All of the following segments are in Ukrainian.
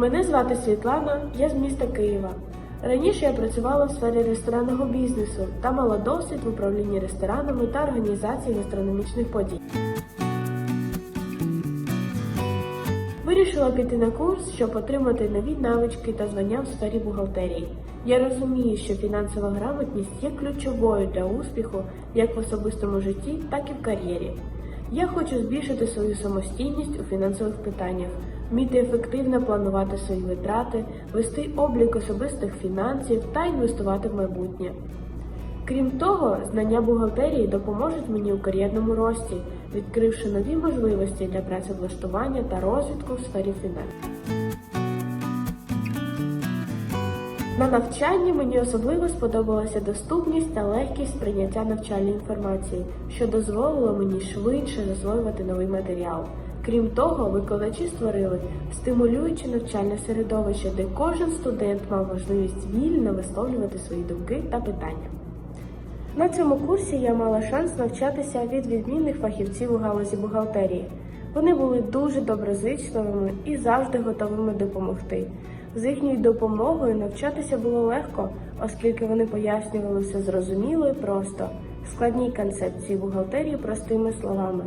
Мене звати Світлана, я з міста Києва. Раніше я працювала в сфері ресторанного бізнесу та мала досвід в управлінні ресторанами та організації гастрономічних подій. Вирішила піти на курс, щоб отримати нові навички та звання в сфері бухгалтерії. Я розумію, що фінансова грамотність є ключовою для успіху як в особистому житті, так і в кар'єрі. Я хочу збільшити свою самостійність у фінансових питаннях, вміти ефективно планувати свої витрати, вести облік особистих фінансів та інвестувати в майбутнє. Крім того, знання бухгалтерії допоможуть мені у кар'єрному рості, відкривши нові можливості для працевлаштування та розвитку в сфері фінансів. На навчанні мені особливо сподобалася доступність та легкість прийняття навчальної інформації, що дозволило мені швидше засвоювати новий матеріал. Крім того, викладачі створили стимулююче навчальне середовище, де кожен студент мав можливість вільно висловлювати свої думки та питання. На цьому курсі я мала шанс навчатися від відмінних фахівців у галузі бухгалтерії. Вони були дуже доброзичливими і завжди готовими допомогти. З їхньою допомогою навчатися було легко, оскільки вони пояснювали все зрозуміло і просто, складні концепції бухгалтерії простими словами.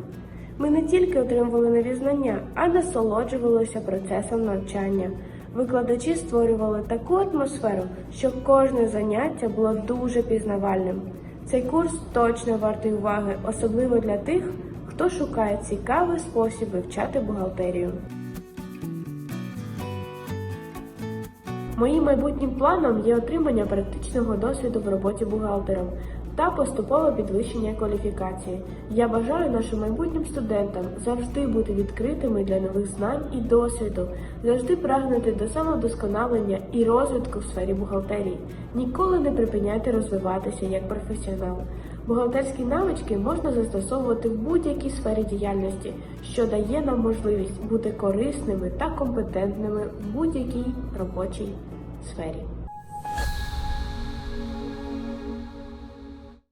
Ми не тільки отримували нові знання, а насолоджувалися процесом навчання. Викладачі створювали таку атмосферу, що кожне заняття було дуже пізнавальним. Цей курс точно вартий уваги, особливо для тих, хто шукає цікавий спосіб вивчати бухгалтерію. Моїм майбутнім планом є отримання практичного досвіду в роботі бухгалтером та поступове підвищення кваліфікації. Я бажаю нашим майбутнім студентам завжди бути відкритими для нових знань і досвіду, завжди прагнути до самодосконалення і розвитку в сфері бухгалтерії. Ніколи не припиняйте розвиватися як професіонал. Бухгалтерські навички можна застосовувати в будь-якій сфері діяльності, що дає нам можливість бути корисними та компетентними в будь-якій робочій сфері.